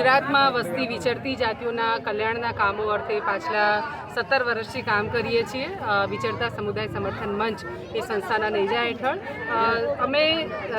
ગુજરાતમાં વસતી વિચરતી જાતિઓના કલ્યાણના કામો અર્થે પાછલા સત્તર વર્ષથી કામ કરીએ છીએ. વિચરતા સમુદાય સમર્થન મંચ એ સંસ્થાના નેજા હેઠળ. અમે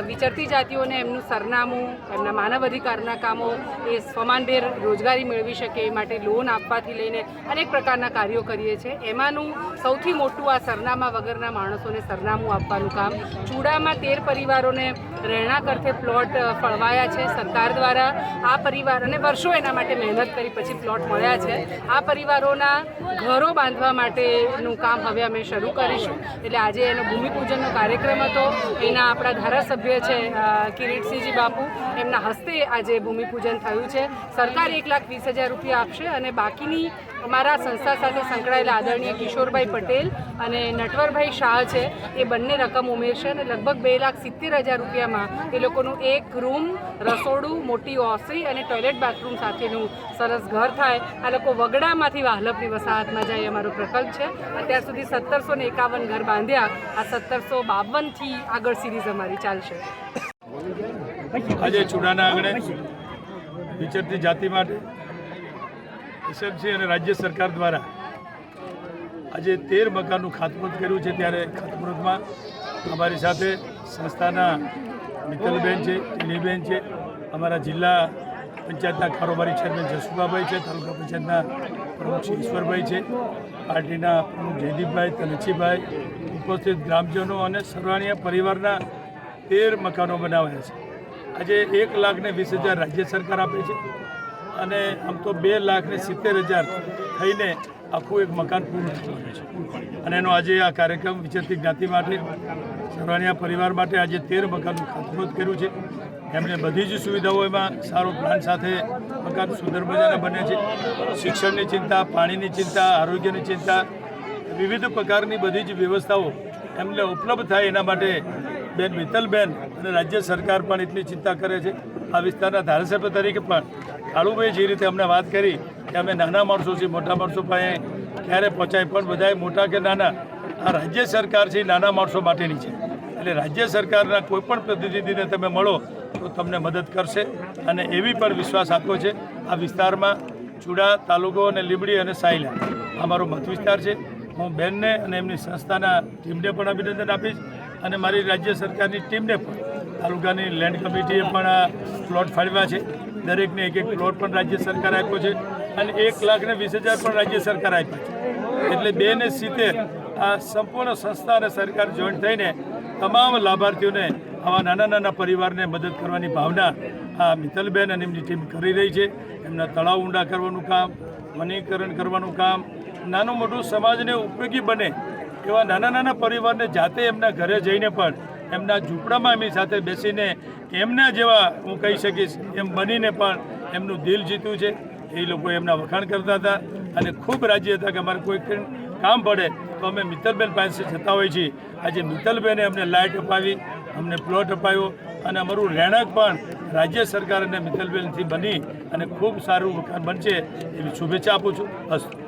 વિચરતી જાતિઓને એમનું સરનામું, એમના માનવ અધિકારના કામો એ સ્વમાનભેર રોજગારી મેળવી શકે એ માટે લોન આપવાથી લઈને અનેક પ્રકારના કાર્યો કરીએ છીએ. એમાંનું સૌથી મોટું આ સરનામા વગરના માણસોને સરનામું આપવાનું કામ. ચૂડામાં તેર પરિવારોને રહેણાંક અર્થે પ્લોટ ફળવાયા છે. સરકાર દ્વારા આ પરિવાર અને વર્ષો એના માટે મહેનત કરી પછી પ્લોટ મળ્યા છે. આ પરિવારોના ઘરો બાંધવા માટેનું કામ હવે અમે શરૂ કરીશું. એટલે આજે એનો ભૂમિપૂજનનો કાર્યક્રમ હતો. એના આપણા ધારાસભ્ય છે કિરીટસિંહજી બાપુ. એમના હસ્તે આજે ભૂમિપૂજન થયું છે. સરકાર એક લાખ વીસ હજાર રૂપિયા આપશે અને બાકીની અમારા સંસ્થા સાથે સંકળાયેલા આદરણીય કિશોરભાઈ પટેલ અને નટવરભાઈ શાહ છે, એ બંને રકમ ઉમેરશે અને લગભગ બે લાખ સિત્તેર હજાર રૂપિયામાં એ લોકોનું એક રૂમ, રસોડું, મોટી ઓસરી અને ટોયલેટ બાથરૂમ સાથેનું સરસ ઘર થાય. આ લોકો વગડામાંથી વાહલપની વસાહતમાં જાય અમારો પ્રકલ્પ છે. અત્યાર સુધી સત્તરસો ને એકાવન ઘર બાંધ્યા. આ સત્તરસો બાવનથી આગળ સિરીઝ અમારી ચાલશે. આજે ચૂડાના આંગણે વિચરતી જાતિ માટે એસએમસી અને રાજ્ય સરકાર દ્વારા આજે તેર મકાનનું ખાતમુહૂર્ત કર્યું છે. ત્યારે ખાતમુહૂર્તમાં અમારી સાથે સંસ્થાના મિત્તલબેન છે, ટીલીબેન છે, અમારા જિલ્લા પંચાયતના કારોબારી ચેરમેન જસુભાભાઈ છે, તાલુકા પંચાયતના પ્રમુખ ઈશ્વરભાઈ છે, પાર્ટીના પ્રમુખ જયદીપભાઈ તનસીભાઈ ઉપસ્થિત ગ્રામજનો અને સર્વાણીય પરિવારના તેર મકાનો બનાવ્યા છે. આજે એક લાખ ને વીસ હજાર રાજ્ય સરકાર આપે છે અને આમ તો બે લાખ ને સિત્તેર હજાર થઈને આખું એક મકાન પૂરું થવાનું છે. અને એનો આજે આ કાર્યક્રમ વિચરતી જ્ઞાતિ માટે સર્વાણીયા પરિવાર માટે આજે તેર મકાનનું ખાતમુહૂર્ત કર્યું છે. એમને બધી જ સુવિધાઓ એમાં સારો પ્લાન સાથે મકાન સુંદર મજાના બને છે. શિક્ષણની ચિંતા, પાણીની ચિંતા, આરોગ્યની ચિંતા, વિવિધ પ્રકારની બધી જ વ્યવસ્થાઓ એમને ઉપલબ્ધ થાય એના માટે બેન મિત્તલબેન અને રાજ્ય સરકાર પણ એટલી ચિંતા કરે છે. આ વિસ્તારના ધારાસભ્ય તરીકે પણ કાળુભાઈ જે રીતે અમને વાત કરી કે અમે નાના માણસો છીએ, મોટા માણસો પાસે ક્યારે પહોંચાય, પણ બધાએ મોટા કે નાના, આ રાજ્ય સરકાર છે નાના માણસો માટેની છે. એટલે રાજ્ય સરકારના કોઈપણ પ્રતિનિધિને તમે મળો તો તમને મદદ કરશે અને એવી પણ વિશ્વાસ આપ્યો છે, આ વિસ્તારમાં ચૂડા તાલુકો અને લીંબડી અને સાયલા. આ મારો મત વિસ્તાર છે. હું બેનને અને એમની સંસ્થાના ટીમને પણ અભિનંદન આપીશ અને મારી રાજ્ય સરકારની ટીમને પણ. તાલુકાની લેન્ડ કમિટીએ પણ આ પ્લોટ ફાળવ્યા છે. દરેકને એક એક પ્લોટ પણ રાજ્ય સરકાર આપ્યો છે અને એક લાખ ને વીસ હજાર પણ રાજ્ય સરકાર આપ્યા છે. એટલે બે ને સિત્તેર આ સંપૂર્ણ સંસ્થા અને સરકાર જોઈન્ટ થઈને તમામ લાભાર્થીઓને આવા નાના નાના પરિવારને મદદ કરવાની ભાવના આ મિત્તલબેન અને એમની ટીમ કરી રહી છે. એમના તળાવ ઊંડા કરવાનું કામ, વનીકરણ કરવાનું કામ, નાનું મોટું સમાજને ઉપયોગી બને એવા નાના નાના પરિવારને જાતે એમના ઘરે જઈને પણ એમના ઝૂંપડામાં એમની સાથે બેસીને એમના જેવા હું કહી શકીશ, એમ બનીને પણ એમનું દિલ જીત્યું છે. એ લોકો એમના વખાણ કરતા હતા અને ખૂબ રાજી હતા કે અમારે કોઈ કામ પડે તો અમે મિત્તલબેન પાસે જતા હોઈએ છીએ. આજે મિત્તલબેને અમને લાઇટ અપાવી અમને પ્લોટ અપાયો અને અમારું રહેણાંક પણ રાજ્ય સરકાર અને મિત્તલબેનથી બની અને ખૂબ સારું મકાન બનશે એવી શુભેચ્છા આપું છું. અસ્તુ.